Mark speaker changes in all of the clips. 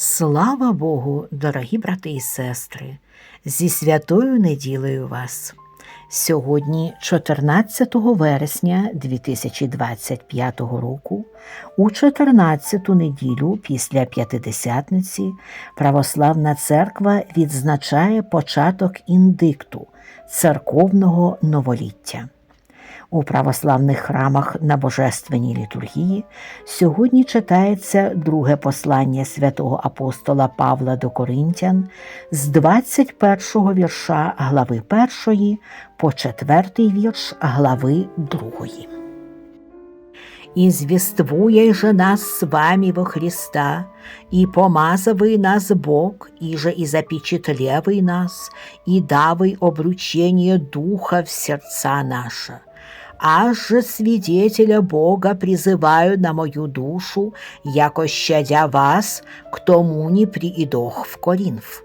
Speaker 1: Слава Богу, дорогі брати і сестри, зі святою неділею вас. Сьогодні, 14 вересня 2025 року, у 14-ту неділю після П'ятидесятниці Православна Церква відзначає початок індикту церковного новоліття. У православних храмах на Божественній літургії сьогодні читається друге послання святого апостола Павла до Коринтян з 21-го вірша глави 1 по 4 вірш глави 2. «И звествуя же нас с вами во Христа, и помазывай нас Бог, и же и запечатлевай нас, и давай обручение Духа в сердца наши Аж же свидетеля Бога призываю на мою душу, яко щадя вас, к тому не приидох в Коринф.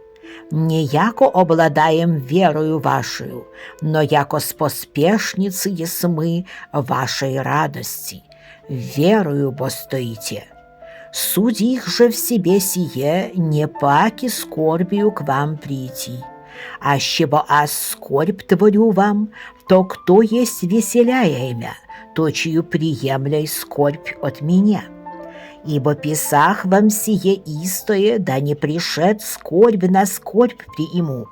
Speaker 1: Не яко обладаем верою вашою, но яко с поспешницы есмы вашей радости. Верою бо стоите. Судь их же в себе сие, не паки скорбию к вам прийти. А щебо аз скорбь творю вам, то кто есть веселяя имя, то чью приемляй скорбь от меня. Ибо писах вам сие истое, да не пришед скорбь на скорбь прииму.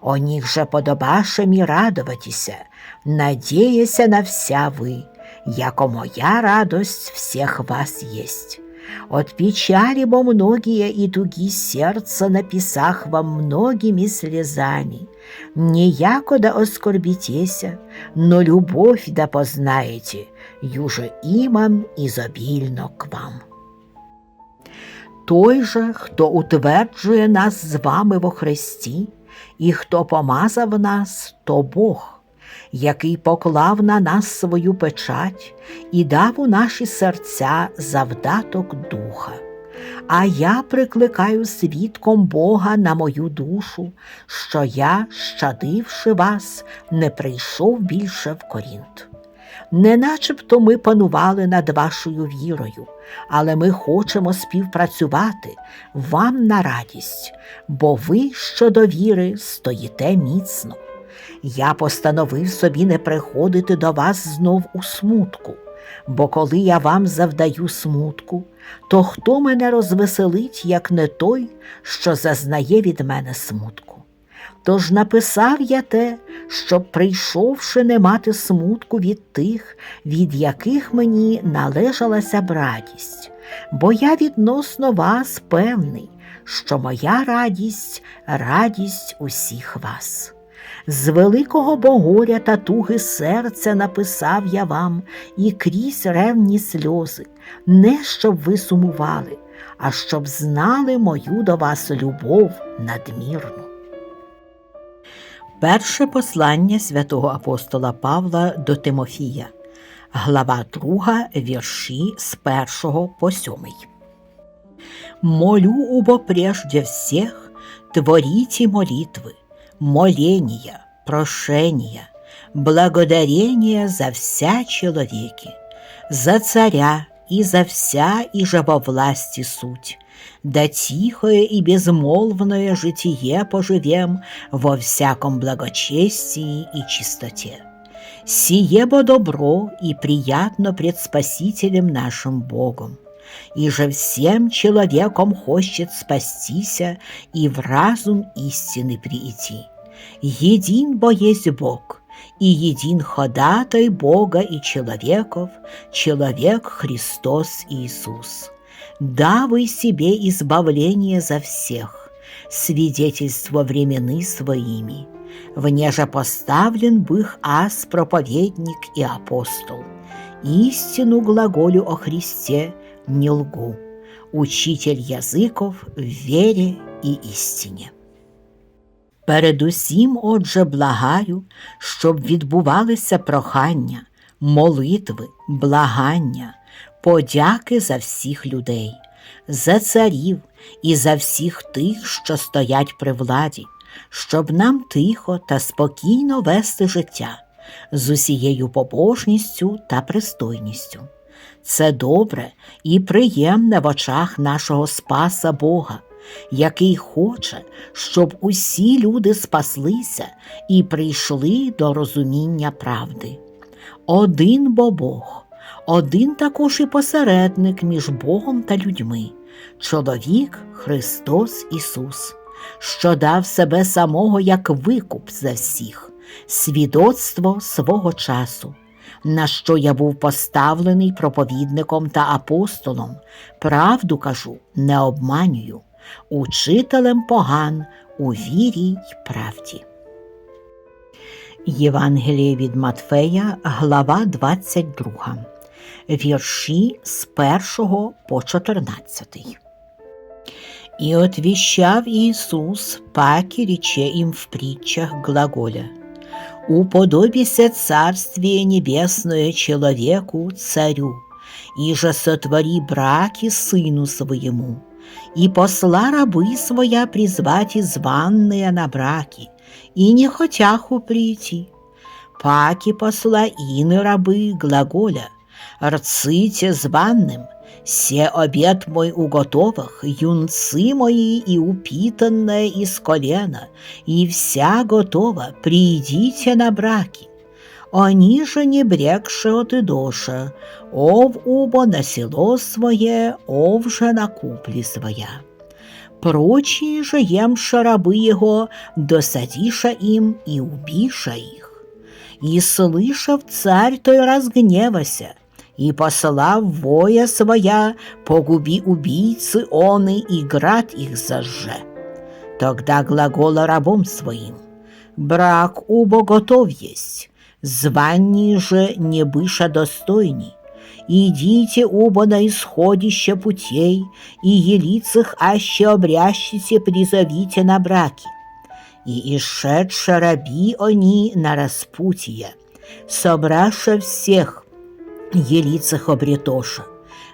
Speaker 1: О них же подобашами радоватися, надеяся на вся вы, яко моя радость всех вас есть. От печали бо многие и туги сердца написах вам многими слезами. Не яко оскорбитеся, но любовь да познаете, юже имам изобильно к вам. Той же, хто утверджує нас з вами во Христі, і хто помазав нас, то Бог який поклав на нас свою печать і дав у наші серця завдаток духа. А я прикликаю свідком Бога на мою душу, що я, щадивши вас, не прийшов більше в Корінт. Не начебто ми панували над вашою вірою, але ми хочемо співпрацювати вам на радість, бо ви щодо віри стоїте міцно. Я постановив собі не приходити до вас знов у смутку, бо коли я вам завдаю смутку, то хто мене розвеселить, як не той, що зазнає від мене смутку? Тож написав я те, щоб, прийшовши, не мати смутку від тих, від яких мені належалася б радість, бо я відносно вас певний, що моя радість радість усіх вас. З великого богоря та туги серця написав я вам і крізь ревні сльози, не щоб ви сумували, а щоб знали мою до вас любов надмірну. Перше послання святого апостола Павла до Тимофія, глава 2, вірші з 1 по 7. Молю убо прежде всех, творите молитвы, моления, прошения, благодарения за вся человеки, за царя и за вся и же во власти суть, да тихое и безмолвное житие поживем во всяком благочестии и чистоте. Сие бо добро и приятно пред Спасителем нашим Богом, и же всем человеком хочет спастися и в разум истины прийти. Един бо есть Бог, и един ходатай Бога и человеков, человек Христос Иисус. Давай себе избавление за всех, свидетельство времены своими. Вне же поставлен бых ас проповедник и апостол. Истину глаголю о Христе не лгу, учитель языков в вере и истине. Передусім, отже, благаю, щоб відбувалися прохання, молитви, благання, подяки за всіх людей, за царів і за всіх тих, що стоять при владі, щоб нам тихо та спокійно вести життя з усією побожністю та пристойністю. Це добре і приємне в очах нашого Спаса Бога, який хоче, щоб усі люди спаслися і прийшли до розуміння правди. Один бо Бог, один також і посередник між Богом та людьми, чоловік Христос Ісус, що дав себе самого як викуп за всіх, свідоцтво свого часу, на що я був поставлений проповідником та апостолом, правду кажу, не обманюю, учителем поган у вірі й правді. Євангеліє від Матфея, глава 22, вірші з 1 по 14. И отвещав Иисус, паки рече им в притчах глаголя. «Уподобися Царствие Небесное человеку, царю, и же сотвори браки сыну своему, и посла рабы своя призвать званные на браки, и не хотяху прийти. Паки посла ины рабы глаголя, рците званным, Се обед мой уготовах, юнцы мои и упитанные из колена, и вся готова, придите на браки. Они же не брекше от идоша, ов убо на село своє, ов же на куплі своя. Прочие же емша рабы его, досадиша им и убиша их. И слышав царь той разгневася, и послав воя своя, погуби убийцы он и град их зажже. Тогда глагола рабом своим, брак убо готов есть, званні же не быша достойни. Идите оба на исходище путей, и елицах аще обрящите призовите на браки. И ишедше раби они на распутье, собраша всех, елицах обретоша,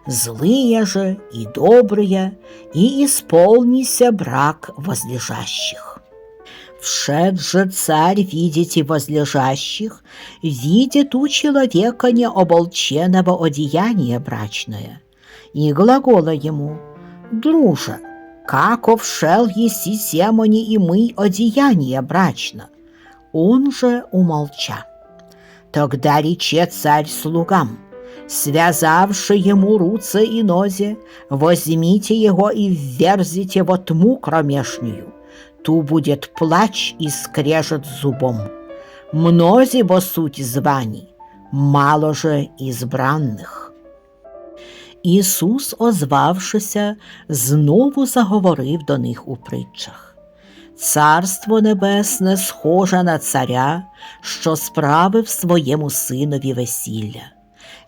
Speaker 1: злые же и добрые, и исполнися брак возлежащих. Вшед же царь видите возлежащих, видит у человека необолченного одеяния брачное, и глагола ему, «Друже, как овшел еси семени и мы одеяние брачно?» Он же умолча. Тогда рече царь слугам, связавши ему руце и нозе, возьмите его и вверзите во тьму кромешнюю, ту будет плач и скрежет зубом. Мнози бо суть звані, мало же ізбранних. Ісус, озвавшися, знову заговорив до них у притчах. Царство Небесне схоже на царя, що справив своєму синові весілля.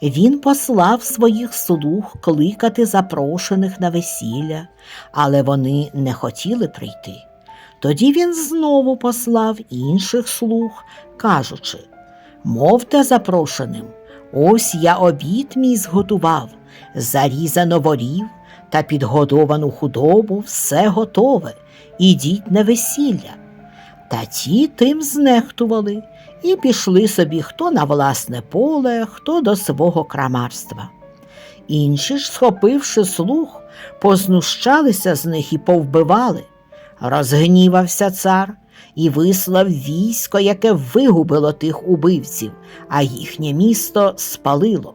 Speaker 1: Він послав своїх слуг кликати запрошених на весілля, але вони не хотіли прийти. Тоді він знову послав інших слуг, кажучи Мовте запрошеним, ось я обід мій зготував, зарізано ворів та підгодовану худобу, все готове, ідіть на весілля. Та ті тим знехтували і пішли собі хто на власне поле, хто до свого крамарства. Інші ж, схопивши слух, познущалися з них і повбивали. Розгнівався цар і вислав військо, яке вигубило тих убивців, а їхнє місто спалило.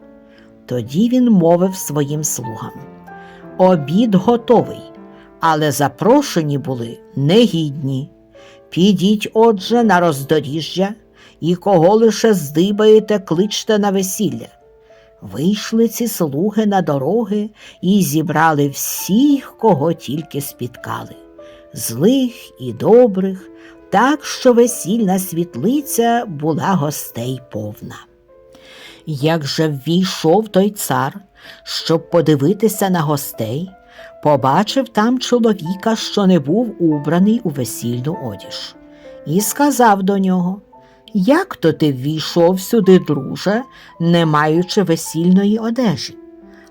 Speaker 1: Тоді він мовив своїм слугам Обід готовий, але запрошені були негідні. Підіть, отже, на роздоріжжя і кого лише здибаєте, кличте на весілля. Вийшли ці слуги на дороги і зібрали всіх, кого тільки спіткали, злих і добрих, так що весільна світлиця була гостей повна. Як же ввійшов той цар, щоб подивитися на гостей, побачив там чоловіка, що не був убраний у весільну одіж, і сказав до нього Як то ти ввійшов сюди, друже, не маючи весільної одежі?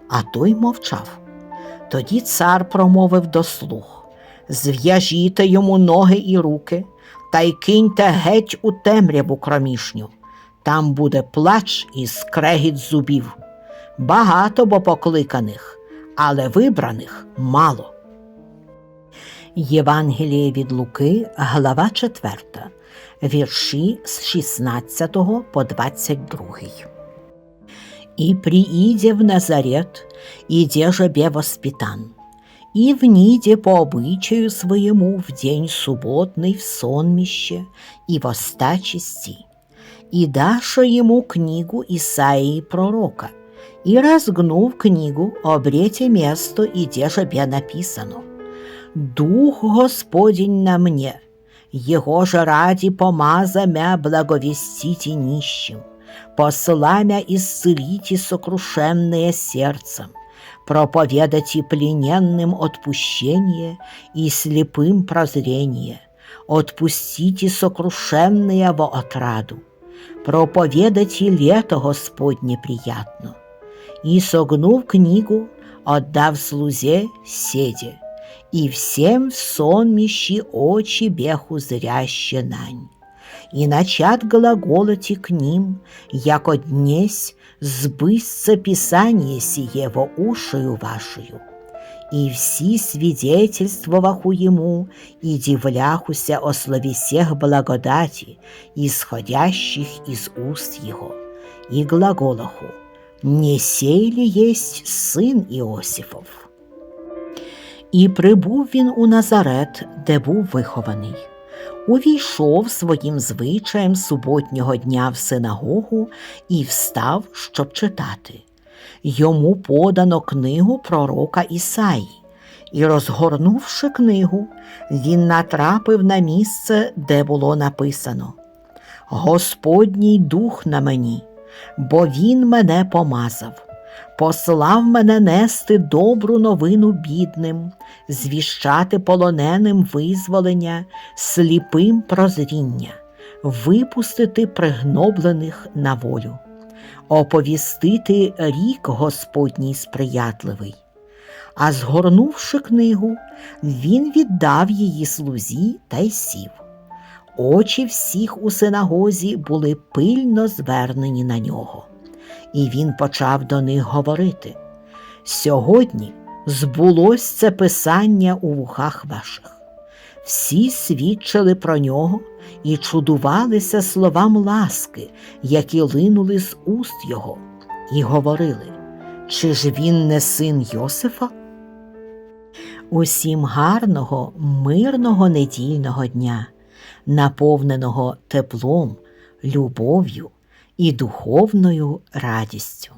Speaker 1: А той мовчав. Тоді цар промовив до слуг Зв'яжіте йому ноги і руки та й киньте геть у темряву кромішню. Там буде плач і скрегіт зубів. Багато бо покликаних, але вибраних мало. Євангеліє від Луки, глава 4, вірші з 16 по 22. «И прииде в Назарет, и де же бе воспитан, и вниде по обычаю своему в день субботный в сонмище и во ста части, и даша ему книгу Исаии пророка, и разгнув книгу, обрете место, и де же бе написано, Дух Господень на мне, Его же ради помаза мя благовестите нищим, посла мя исцелите сокрушенные сердцем, проповедайте плененным отпущение и слепым прозрение, отпустите сокрушенные во отраду, проповедайте лето Господне приятно. И согнув книгу, отдав слузе седе, и всем сонмищи очи беху зряще нань. И начат глаголати к ним, яко днесь сбысться писание сие во ушию вашию. И все свидетельствоваху ему, и дивляхуся о слове всех благодати, исходящих из уст его, и глаголаху, не сей ли есть сын Иосифов? І прибув він у Назарет, де був вихований. Увійшов своїм звичаєм суботнього дня в синагогу і встав, щоб читати. Йому подано книгу пророка Ісаї, і, розгорнувши книгу, він натрапив на місце, де було написано Господній дух на мені, бо він мене помазав послав мене нести добру новину бідним, звіщати полоненим визволення, сліпим прозріння, випустити пригноблених на волю, оповістити рік Господній сприятливий. А згорнувши книгу, він віддав її слузі та й сів. Очі всіх у синагозі були пильно звернені на нього і він почав до них говорити. Сьогодні збулось це писання у вухах ваших. Всі свідчили про нього і чудувалися словам ласки, які линули з уст його, і говорили, чи ж він не син Йосифа? Усім гарного, мирного недільного дня, наповненого теплом, любов'ю і духовною радістю.